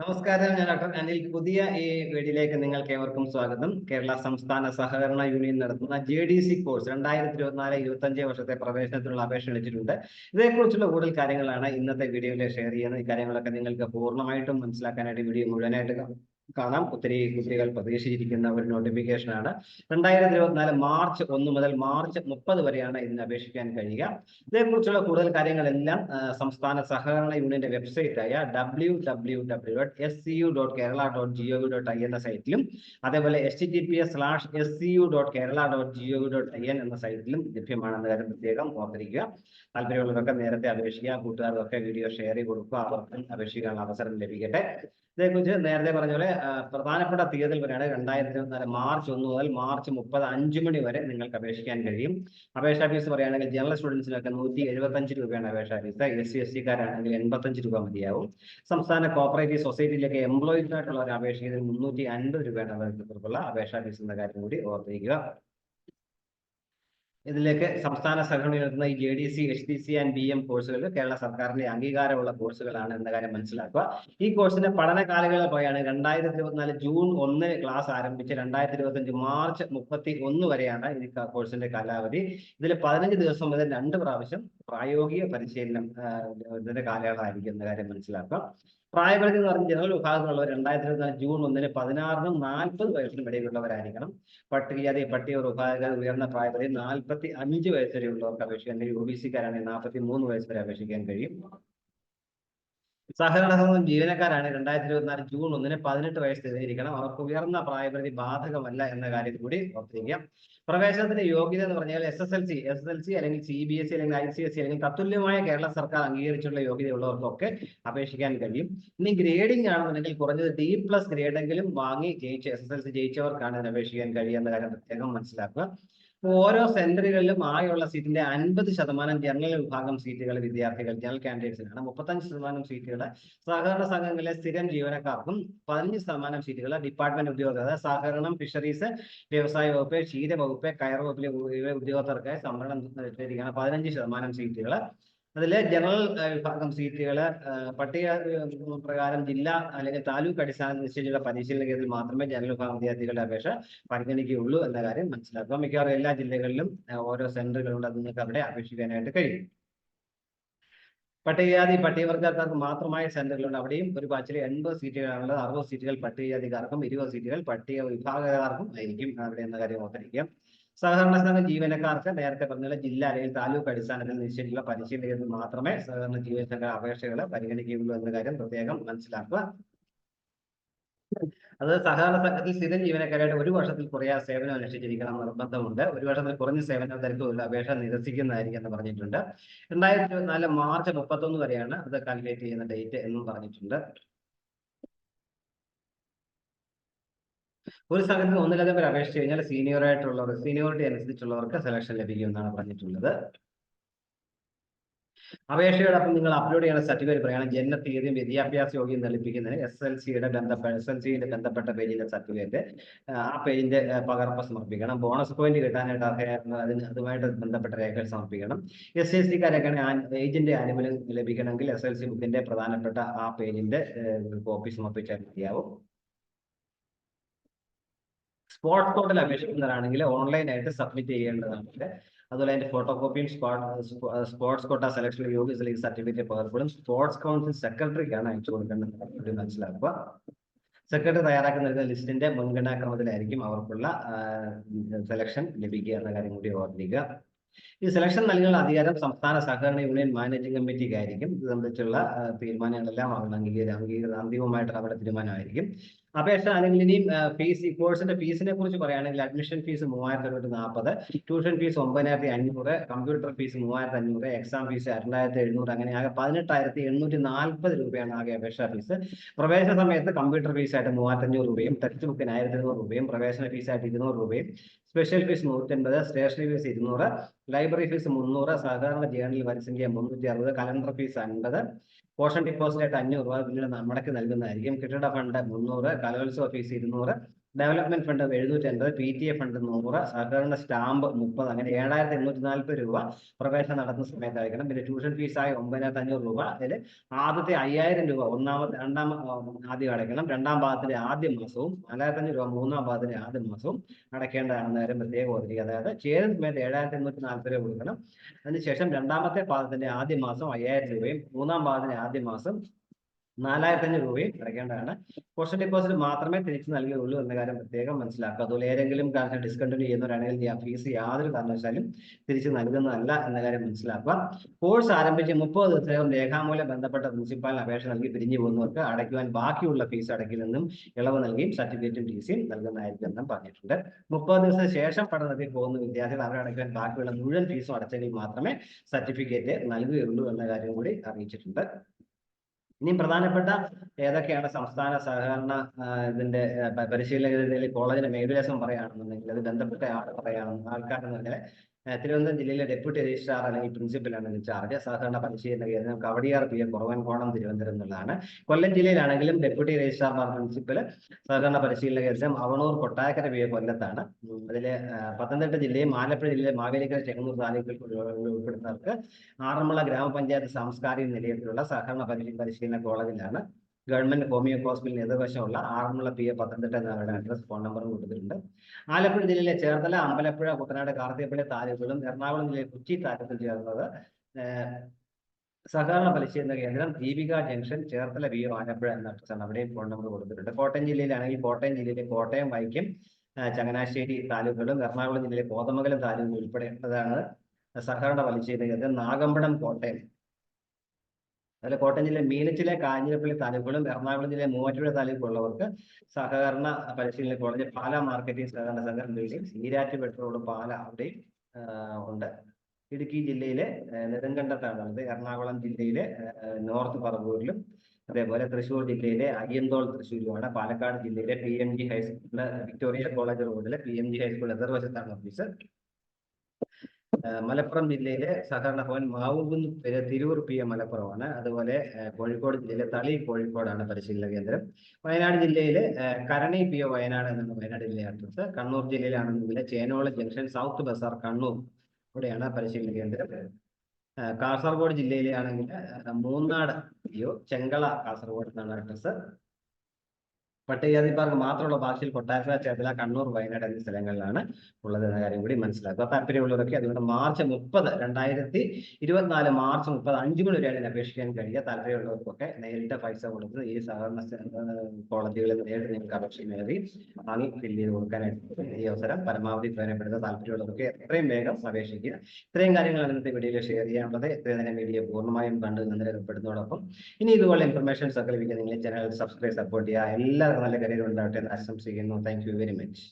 നമസ്കാരം ഞാൻ ഡോക്ടർ അനിൽ. പുതിയ ഈ വീഡിയോയിലേക്ക് നിങ്ങൾക്ക് ഏവർക്കും സ്വാഗതം. കേരള സംസ്ഥാന സഹകരണ യൂണിയൻ നടത്തുന്ന ജെ ഡി സി കോഴ്സ് രണ്ടായിരത്തി ഇരുപത്തിനാല് ഇരുപത്തഞ്ച് വർഷത്തെ പ്രവേശനത്തിനുള്ള അപേക്ഷ എടുത്തിട്ടുണ്ട് ഇതേക്കുറിച്ചുള്ള കൂടുതൽ കാര്യങ്ങളാണ് ഇന്നത്തെ വീഡിയോയിൽ ഷെയർ ചെയ്യുന്നത്. ഈ കാര്യങ്ങളൊക്കെ നിങ്ങൾക്ക് പൂർണമായിട്ടും മനസ്സിലാക്കാനായിട്ട് വീഡിയോ മുഴുവനായിട്ട് കാ- കാണാം. ഒത്തിരി കുട്ടികൾ പ്രതീക്ഷിച്ചിരിക്കുന്ന ഒരു നോട്ടിഫിക്കേഷൻ ആണ്. രണ്ടായിരത്തി ഇരുപത്തിനാല് മാർച്ച് ഒന്ന് മുതൽ മാർച്ച് മുപ്പത് വരെയാണ് ഇതിന് അപേക്ഷിക്കാൻ കഴിയുക. ഇതേക്കുറിച്ചുള്ള കൂടുതൽ കാര്യങ്ങളെല്ലാം സംസ്ഥാന സഹകരണ യൂണിയന്റെ വെബ്സൈറ്റ് ആയ W W W dot S C U dot Kerala dot G O V dot I എന്ന സൈറ്റിലും അതേപോലെ S T P S slash S C U dot Kerala dot G O V dot I N എന്ന സൈറ്റിലും ലഭ്യമാണെന്ന കാര്യം പ്രത്യേകം ഓർത്തിരിക്കുക. താല്പര്യമുള്ളവരൊക്കെ നേരത്തെ അപേക്ഷിക്കുക. കൂട്ടുകാർക്കൊക്കെ video share ചെയ്ത് കൊടുക്കുക. അവർക്കും അപേക്ഷിക്കാനുള്ള അവസരം ലഭിക്കട്ടെ. ഇതേക്കുറിച്ച് നേരത്തെ പറഞ്ഞ പോലെ പ്രധാനപ്പെട്ട തീയതി വരെയാണ് രണ്ടായിരത്തി ഇരുപത്തിനാല് മാർച്ച് ഒന്ന് മുതൽ മാർച്ച് മുപ്പത് അഞ്ച് മണി വരെ നിങ്ങൾക്ക് അപേക്ഷിക്കാൻ കഴിയും. അപേക്ഷാ ഫീസ് പറയുകയാണെങ്കിൽ ജനറൽ സ്റ്റുഡൻസിനൊക്കെ നൂറ്റി എഴുപത്തഞ്ച് രൂപയാണ് അപേക്ഷാ ഫീസ്. എസ് സി എസ് സിക്കാരാണെങ്കിൽ എൺപത്തഞ്ച് രൂപ മതിയാവും. സംസ്ഥാന കോപ്പറേറ്റീവ് സൊസൈറ്റിയിലൊക്കെ എംപ്ലോയീസ് ആയിട്ടുള്ളവർ അപേക്ഷിക്കുന്നതിന് മുന്നൂറ്റി അൻപത് രൂപയാണ് അവർക്കുള്ള അപേക്ഷാ ഫീസ് എന്ന കാര്യം കൂടി ഓർത്തിരിക്കുക. ഇതിലേക്ക് സംസ്ഥാന സംഘടന നടത്തുന്ന ഈ J D C H D C and B M കോഴ്സുകൾ കേരള സർക്കാരിന്റെ അംഗീകാരമുള്ള കോഴ്സുകളാണ് എന്ന കാര്യം മനസ്സിലാക്കുക. ഈ കോഴ്സിന്റെ പഠന കാലങ്ങളിൽ പോയാണ് രണ്ടായിരത്തി ഇരുപത്തിനാല് ജൂൺ ഒന്നിന് ക്ലാസ് ആരംഭിച്ച് രണ്ടായിരത്തി ഇരുപത്തഞ്ച് മാർച്ച് മുപ്പത്തി ഒന്ന് വരെയാണ് ഈ കോഴ്സിന്റെ കാലാവധി. ഇതിൽ പതിനഞ്ച് ദിവസം മുതൽ രണ്ട് പ്രാവശ്യം പ്രായോഗിക പരിശീലനം ഇതിന്റെ കാലയളവായിരിക്കും എന്ന കാര്യം മനസ്സിലാക്കുക. പ്രായപരിധി എന്ന് പറഞ്ഞ ജനറൽ വിഭാഗത്തിലുള്ളവർ രണ്ടായിരത്തി ഇരുപത്തിനാല് ജൂൺ ഒന്നിന് പതിനാറിനും നാൽപ്പത് വയസ്സിനും ഇടയിലുള്ളവരായിരിക്കണം. പട്ടികജാതി പട്ടിക വിഭാഗങ്ങൾ ഉയർന്ന പ്രായപരിധി നാൽപ്പത്തി അഞ്ച് വയസ്സ് വരെയുള്ളവർക്ക് അപേക്ഷിക്കാൻ കഴിയും. ഒ ബി സിക്കാരാണെങ്കിൽ നാൽപ്പത്തി മൂന്ന് വയസ്സ് വരെ അപേക്ഷിക്കാൻ കഴിയും. സഹകരണ ജീവനക്കാരാണ് രണ്ടായിരത്തി ഇരുപത്തിനാല് ജൂൺ ഒന്നിന് പതിനെട്ട് വയസ്സ് തികഞ്ഞിരിക്കണം അവർക്ക് ഉയർന്ന പ്രായപരിധി ബാധകമല്ല എന്ന കാര്യം കൂടി ഓർത്തിരിക്കാം പ്രവേശനത്തിന്റെ യോഗ്യത എന്ന് പറഞ്ഞാൽ S S L C S S L C അല്ലെങ്കിൽ സി ബി എസ് സി അല്ലെങ്കിൽ ഐ സി എസ് സി അല്ലെങ്കിൽ തത്തുല്യമായ കേരള സർക്കാർ അംഗീകരിച്ചുള്ള യോഗ്യതയുള്ളവർക്കൊക്കെ അപേക്ഷിക്കാൻ കഴിയും. ഇനി ഗ്രേഡിംഗ് ആണെന്നുണ്ടെങ്കിൽ കുറഞ്ഞത് ഡി പ്ലസ് ഗ്രേഡെങ്കിലും വാങ്ങി ജയിച്ച എസ് എസ് എൽ സി ജയിച്ചവർക്കാണ് ഇതിന് അപേക്ഷിക്കാൻ കഴിയുന്ന കാര്യം പ്രത്യേകം മനസ്സിലാക്കുക. ഓരോ സെന്ററുകളിലും ആകെയുള്ള സീറ്റിന്റെ അൻപത് ശതമാനം ജനറൽ വിഭാഗം സീറ്റുകൾ വിദ്യാർത്ഥികൾ ജനറൽ കാൻഡിഡേറ്റ്സിനാണ്. മുപ്പത്തഞ്ച് ശതമാനം സീറ്റുകൾ സഹകരണ സംഘങ്ങളിലെ സ്ഥിരം ജീവനക്കാർക്കും പതിനഞ്ച് ശതമാനം സീറ്റുകൾ ഡിപ്പാർട്ട്മെന്റ് ഉദ്യോഗസ്ഥർ സഹകരണം ഫിഷറീസ് വ്യവസായ വകുപ്പ് ക്ഷീര വകുപ്പ് കയർ വകുപ്പിലെ ഉദ്യോഗസ്ഥർക്കായി ഉദ്യോഗസ്ഥർക്ക് സംവരണം പതിനഞ്ച് ശതമാനം സീറ്റുകൾ അതിൽ ജനറൽ വിഭാഗം സീറ്റുകൾ പട്ടിക പ്രകാരം ജില്ലാ അല്ലെങ്കിൽ താലൂക്ക് അടിസ്ഥാനത്തിൽ നിശ്ചയിച്ചുള്ള പരിശീലന കേന്ദ്രത്തിൽ മാത്രമേ ജനറൽ വിഭാഗം വിദ്യാർത്ഥികളുടെ അപേക്ഷ പരിഗണിക്കുകയുള്ളൂ എന്ന കാര്യം മനസ്സിലാക്കുക. മിക്കവാറും എല്ലാ ജില്ലകളിലും ഓരോ സെന്ററുകളുണ്ട് അത് നിങ്ങൾക്ക് അവിടെ അപേക്ഷിക്കാനായിട്ട് കഴിയും. പട്ടികജാതി പട്ടികവർഗക്കാർക്ക് മാത്രമായ സെന്ററുകളുണ്ട് അവിടെയും ഒരു ബാച്ചിൽ എൺപത് സീറ്റുകളാണുള്ളത്. അറുപത് സീറ്റുകൾ പട്ടികജാതിക്കാർക്കും ഇരുപത് സീറ്റുകൾ പട്ടിക വിഭാഗക്കാർക്കും ആയിരിക്കും അവിടെ എന്ന കാര്യം ഓർത്തിരിക്കുക. സഹകരണ സംഘ ജീവനക്കാർക്ക് നേരത്തെ പറഞ്ഞ ജില്ല അല്ലെങ്കിൽ താലൂക്ക് അടിസ്ഥാനത്തിൽ നിശ്ചയിച്ചുള്ള പരിശീലനം മാത്രമേ സഹകരണ ജീവനക്കാരുടെ അപേക്ഷകൾ പരിഗണിക്കുകയുള്ളൂ എന്ന കാര്യം പ്രത്യേകം മനസ്സിലാക്കുക. അത് സഹകരണ സംഘത്തിൽ സ്ഥിരം ജീവനക്കാരായിട്ട് ഒരു വർഷത്തിൽ കുറയാതെ സേവനം അനുഷ്ഠിച്ചിരിക്കണം നിർബന്ധമുണ്ട്. ഒരു വർഷത്തിൽ കുറഞ്ഞ സേവനം തരത്തിലുള്ള അപേക്ഷ നിരസിക്കുന്നതായിരിക്കും എന്ന് പറഞ്ഞിട്ടുണ്ട്. രണ്ടായിരത്തി ഇരുപത്തിനാല് മാർച്ച് മുപ്പത്തൊന്ന് വരെയാണ് അത് കാൽക്കുലേറ്റ് ചെയ്യുന്ന ഡേറ്റ് എന്നും പറഞ്ഞിട്ടുണ്ട്. ഒരു സംഘത്തിൽ ഒന്നിലധികം പേർ അപേക്ഷിച്ച് കഴിഞ്ഞാൽ സീനിയർ ആയിട്ടുള്ളവർ സീനിയോറിറ്റി അനുസരിച്ചുള്ളവർക്ക് സെലക്ഷൻ ലഭിക്കും എന്നാണ് പറഞ്ഞിട്ടുള്ളത്. അപേക്ഷയോടൊപ്പം നിങ്ങൾ അപ്ലോഡ് ചെയ്യേണ്ട സർട്ടിഫിക്കറ്റ് പറയുകയാണ് ജനന തീയതിയും വിദ്യാഭ്യാസ യോഗ്യം തെളിയിക്കുന്നതിന് എസ് എൽ സിയുടെ ബന്ധപ്പെട്ട എസ് എൽ സിയുടെ ബന്ധപ്പെട്ട പേജിന്റെ സർട്ടിഫിക്കറ്റ് ആ പേജിന്റെ പകർപ്പ് സമർപ്പിക്കണം. ബോണസ് പോയിന്റ് കിട്ടാനായിട്ട് അതിന് അതുമായിട്ട് ബന്ധപ്പെട്ട രേഖകൾ സമർപ്പിക്കണം. എസ് എസ് സിക്കാരൊക്കെ ഏജന്റ് ആനുകൂല്യം ലഭിക്കണമെങ്കിൽ എസ് എൽ സി ബുക്കിന്റെ പ്രധാനപ്പെട്ട ആ പേജിന്റെ കോപ്പി സമർപ്പിച്ചാൽ മതിയാവും. സ്പോട്ട് കോഡിൽ അപേക്ഷിക്കുന്നവരാണെങ്കിൽ ഓൺലൈൻ ആയിട്ട് സബ്മിറ്റ് ചെയ്യേണ്ടതാണ്. അതുപോലെ അതിന്റെ ഫോട്ടോ കോപ്പിയും സ്പോർട്സ് കോട്ട സെലക്ഷൻ യോഗ്യ സർട്ടിഫിക്കറ്റ് പകർപ്പുകളും സ്പോർട്സ് കൗൺസിൽ സെക്രട്ടറിക്കാണ് അയച്ചു കൊടുക്കേണ്ടത്. മനസ്സിലാക്കുക. സെക്രട്ടറി തയ്യാറാക്കുന്ന ലിസ്റ്റിന്റെ മുൻഗണനാക്രമത്തിലായിരിക്കും അവർക്കുള്ള സെലക്ഷൻ ലഭിക്കുക എന്ന കാര്യം കൂടി ഓർമ്മിക്കുക. ഈ സെലക്ഷൻ നൽകാനുള്ള അധികാരം സംസ്ഥാന സഹകരണ യൂണിയൻ മാനേജിംഗ് കമ്മിറ്റിക്കായിരിക്കും. ഇത് സംബന്ധിച്ചുള്ള തീരുമാനങ്ങളെല്ലാം അവർ അംഗീകരി അംഗീകൃത അന്തിമമായിട്ടുള്ള അവരുടെ തീരുമാനമായിരിക്കും. അപേക്ഷ അല്ലെങ്കിൽ ഇനി ഫീസ് കോഴ്സിന്റെ ഫീസിനെ കുറിച്ച് പറയുകയാണെങ്കിൽ അഡ്മിഷൻ ഫീസ് മൂവായിരത്തി അറുന്നൂറ്റി നാൽപ്പത് ട്യൂഷൻ ഫീസ് ഒമ്പതിനായിരത്തി അഞ്ഞൂറ് കമ്പ്യൂട്ടർ ഫീസ് മൂവായിരത്തി അഞ്ഞൂറ് എക്സാം ഫീസ് രണ്ടായിരത്തി എഴുന്നൂറ് അങ്ങനെ ആകെ പതിനെട്ടായിരത്തി എണ്ണൂറ്റി നാൽപ്പത് രൂപയാണ് ആകെ അപേക്ഷാ ഫീസ് പ്രവേശന സമയത്ത് കമ്പ്യൂട്ടർ ഫീസായിട്ട് മൂവായിരത്തി അഞ്ഞൂറ് രൂപയും ടെക്സ്റ്റ് ബുക്കിന് ആയിരത്തി ഇരുന്നൂറ് രൂപയും പ്രവേശന ഫീസ് ആയിട്ട് ഇരുന്നൂറ് രൂപയും സ്പെഷ്യൽ ഫീസ് നൂറ്റൻപത് സ്റ്റേഷനറി ഫീസ് ഇരുന്നൂറ് ലൈബ്രറി ഫീസ് മുന്നൂറ് സാധാരണ ജേണൽ വരിസംഖ്യ മുന്നൂറ്റി അറുപത് കലണ്ടർ ഫീസ് അൻപത് പോഷൻ ഡിപ്പോസിറ്റ് ആയിട്ട് അഞ്ഞൂറ് രൂപ പിന്നീട് നമ്മടക്ക് നൽകുന്നതായിരിക്കും. കെട്ടിട ഫണ്ട് മുന്നൂറ് കലോത്സവ ഫീസ് ഇരുന്നൂറ്. ഡെവലപ്മെന്റ് ഫണ്ട് എഴുന്നൂറ്റി അൻപത് പി ടി എ ഫണ്ട് നൂറ് സഹകരണ സ്റ്റാമ്പ് മുപ്പത് അങ്ങനെ ഏഴായിരത്തി എണ്ണൂറ്റി നാൽപ്പത് രൂപ പ്രവേശനം നടത്തുന്ന സമയത്ത് അയക്കണം പിന്നെ ട്യൂഷൻ ഫീസായി ഒമ്പതിനായിരത്തി അഞ്ഞൂറ് രൂപ. അതിൽ ആദ്യത്തെ അയ്യായിരം രൂപ ഒന്നാമത്തെ രണ്ടാം ആദ്യം അടയ്ക്കണം. രണ്ടാം ഭാഗത്തിന്റെ ആദ്യ മാസവും നാലായിരത്തി അഞ്ഞൂറ് രൂപ മൂന്നാം ഭാഗത്തിന്റെ ആദ്യ മാസവും അടയ്ക്കേണ്ടതാണെന്ന് കാര്യം പ്രത്യേകം ഓർമ്മിക്കുക അതായത് ചേരുന്ന സമയത്ത് ഏഴായിരത്തി എണ്ണൂറ്റി നാൽപ്പത് രൂപ കൊടുക്കണം. അതിനുശേഷം രണ്ടാമത്തെ പാദത്തിന്റെ ആദ്യ മാസം അയ്യായിരം രൂപയും മൂന്നാം പാദത്തിന്റെ ആദ്യ മാസം നാലായിരത്തി അഞ്ഞൂറ് രൂപയും അടയ്ക്കേണ്ടതാണ് പോസ്റ്റൽ ഡെപ്പോസിറ്റ് മാത്രമേ തിരിച്ചു നൽകുകയുള്ളൂ എന്ന കാര്യം പ്രത്യേകം മനസ്സിലാക്കുക. അതുപോലെ ഏതെങ്കിലും കാരണം ഡിസ്കണ്ടിന്യൂ ചെയ്യുന്നവരാണെങ്കിൽ ആ ഫീസ് യാതൊരു കാരണവശാലും തിരിച്ചു നൽകുന്നതല്ല എന്ന കാര്യം മനസ്സിലാക്കുക. കോഴ്സ് ആരംഭിച്ച് മുപ്പത് ദിവസവും രേഖാമൂലം ബന്ധപ്പെട്ട പ്രിൻസിപ്പാലിന് അപേക്ഷ നൽകി പിരിഞ്ഞു പോകുന്നവർക്ക് അടയ്ക്കുവാൻ ബാക്കിയുള്ള ഫീസ് അടയ്ക്കിൽ നിന്നും ഇളവ് നൽകിയും സർട്ടിഫിക്കറ്റും ടി സിയും നൽകുന്നതായിരിക്കും എന്നും പറഞ്ഞിട്ടുണ്ട്. മുപ്പത് ദിവസത്തിന് ശേഷം പഠനത്തിൽ പോകുന്ന വിദ്യാർത്ഥികൾ അവർ അടയ്ക്കുവാൻ ബാക്കിയുള്ള മുഴുവൻ ഫീസും അടച്ചെങ്കിൽ മാത്രമേ സർട്ടിഫിക്കറ്റ് നൽകുകയുള്ളൂ എന്ന കാര്യം കൂടി അറിയിച്ചിട്ടുണ്ട്. ഇനി പ്രധാനപ്പെട്ട ഏതൊക്കെയാണ് സംസ്ഥാന സഹകരണ ഇതിന്റെ പരിശീലന കോളേജിന്റെ മേഖലാസം പറയുകയാണെന്നുണ്ടെങ്കിൽ അത് ബന്ധപ്പെട്ട ആൾ പറയുകയാണെന്ന് ആൾക്കാരെന്ന് പറഞ്ഞാൽ ആ, തിരുവനന്തപുരം ജില്ലയിലെ ഡെപ്യൂട്ടി രജിസ്ട്രാർ അല്ലെങ്കിൽ പ്രിൻസിപ്പലാണ് ഇൻചാർജ് സാധാരണ പരിശീലന കേന്ദ്രം കവടിയാർ പി എം കുറവൻകോണം തിരുവനന്തപുരം എന്നുള്ളതാണ്. കൊല്ലം ജില്ലയിലാണെങ്കിലും ഡെപ്യൂട്ടി രജിസ്ട്രാർമാർ പ്രിൻസിപ്പൽ സാധാരണ പരിശീലന കേന്ദ്രം അവണൂർ കൊട്ടായക്കര പി എ കൊല്ലത്താണ്. അതിൽ പത്തനംതിട്ട ജില്ലയും ആലപ്പുഴ ജില്ലയിലെ മാവേലിക്കര ചെങ്ങന്നൂർ താലൂക്കിൽ ഉൾപ്പെടുന്നവർക്ക് ആറന്മുള ഗ്രാമപഞ്ചായത്ത് സാംസ്കാരിക നിലയത്തിലുള്ള സഹകരണ പരി- പരിശീലന കോളേജിലാണ്. ഗവൺമെന്റ് ഹോമിയോ ഹോസ്പിറ്റലിന് എതിർവശമുള്ള ആറന്മുള പി എ പത്തനംതിട്ട എന്നവരുടെ അഡ്രസ് ഫോൺ നമ്പറും കൊടുത്തിട്ടുണ്ട്. ആലപ്പുഴ ജില്ലയിലെ ചേർത്തല അമ്പലപ്പുഴ കുട്ടനാട് കാർത്തികപ്പള്ളി താലൂക്കുകളും എറണാകുളം ജില്ലയിലെ കൊച്ചി താലൂക്കിൽ ചേർന്നത് സഹകരണ പരിശീലന കേന്ദ്രം Deepika junction Cherthala V O Alappuzha എന്ന അഡ്രസ്സാണ് അവിടെയും ഫോൺ നമ്പർ കൊടുത്തിട്ടുണ്ട്. കോട്ടയം ജില്ലയിലാണെങ്കിൽ കോട്ടയം ജില്ലയിലെ കോട്ടയം വൈക്കം ചങ്ങനാശ്ശേരി താലൂക്കുകളും എറണാകുളം ജില്ലയിലെ കോതമംഗലം താലൂക്കും ഉൾപ്പെടേണ്ടതാണ് സഹകരണ പരിശീലന കേന്ദ്രം. നാഗമ്പടം കോട്ടയം. അതിൽ കോട്ടയം ജില്ലയിലെ മീനച്ചിലെ കാഞ്ഞിരപ്പള്ളി താലൂക്കുകളും എറണാകുളം ജില്ലയിലെ മൂവാറ്റുപുഴ താലൂക്കുള്ളവർക്ക് സഹകരണ പരിശീലന കോളേജ് പാല മാർക്കറ്റിംഗ് സഹകരണ സംഘം ബിൽഡിംഗ് ഈരാറ്റുപേട്ട റോഡ് പാല അവിടെയും ഉണ്ട്. ഇടുക്കി ജില്ലയിലെ ആ, നെടുങ്കണ്ടത്താണ് ഉള്ളത്. എറണാകുളം ജില്ലയിലെ നോർത്ത് പറവൂരിലും അതേപോലെ തൃശ്ശൂർ ജില്ലയിലെ അയ്യന്തോൾ തൃശ്ശൂരുമാണ്. പാലക്കാട് ജില്ലയിലെ പി എം ജി ഹൈസ്കൂളിലെ വിക്ടോറിയ കോളേജ് റോഡിലെ P M G high school എതിർവശത്താണ് office Malappuram ജില്ലയിലെ സഹകരണ ഭവൻ മാവൂന്ന് തിരൂർ പി എം മലപ്പുറമാണ്. അതുപോലെ കോഴിക്കോട് ജില്ലയിലെ തളി കോഴിക്കോടാണ് പരിശീലന കേന്ദ്രം. വയനാട് ജില്ലയിലെ കരണി പി ഒ വയനാട് എന്നാണ് വയനാട് ജില്ലയിലെ അഡ്രസ് കണ്ണൂർ ജില്ലയിലാണെന്നുണ്ടെങ്കിൽ ചേനോള ജംഗ്ഷൻ സൗത്ത് ബസാർ കണ്ണൂർ ഇവിടെയാണ് പരിശീലന കേന്ദ്രം. കാസർഗോഡ് ജില്ലയിലെ ആണെങ്കിൽ ആ, മൂന്നാട് പി ഒ ചെങ്കള കാസർഗോഡ് എന്നാണ് അഡ്രസ് പട്ടികജാതിക്കാർക്ക് മാത്രമുള്ള ഭാഷയിൽ കൊട്ടാരക്കര ചേർത്തല കണ്ണൂർ വയനാട് എന്നീ സ്ഥലങ്ങളിലാണ് ഉള്ളത് എന്ന കാര്യം കൂടി മനസ്സിലാക്കുക. താല്പര്യമുള്ളവരൊക്കെ അതുകൊണ്ട് മാർച്ച് മുപ്പത് രണ്ടായിരത്തി ഇരുപത്തിനാല് മാർച്ച് മുപ്പത് അഞ്ചു മണി വരെയാണ് അപേക്ഷിക്കാൻ കഴിയുക. താല്പര്യമുള്ളവർക്കൊക്കെ നേരിട്ട് പൈസ കൊടുത്ത് ഈ സഹകരണ കോളേജുകളിൽ നേരിട്ട് നിങ്ങൾക്ക് അപേക്ഷ നേടി വാങ്ങി ഫില്ല് ചെയ്ത് കൊടുക്കാനായിട്ട് ഈ അവസരം പരമാവധി പ്രയോജനപ്പെടുന്ന താല്പര്യമുള്ളവർക്ക് എത്രയും വേഗം അപേക്ഷിക്കുക. ഇത്രയും കാര്യങ്ങളാണ് ഇന്നത്തെ വീഡിയോയിൽ ഷെയർ ചെയ്യാനുള്ളത് ഇത്രയും നേരം വീഡിയോ പൂർണമായും കണ്ട് നിലനിൽപ്പെടുന്നതോടൊപ്പം ഇനി ഇതുപോലെ ഇൻഫർമേഷൻസ് ഒക്കെ ലഭിക്കുക നിങ്ങൾ ചാനൽ സബ്സ്ക്രൈബ് സപ്പോർട്ട് ചെയ്യുക. എല്ലാവർക്കും നല്ല കരിയർ ഉണ്ടാവട്ടെ എന്ന് ആശംസിക്കുന്നു. Thank you very much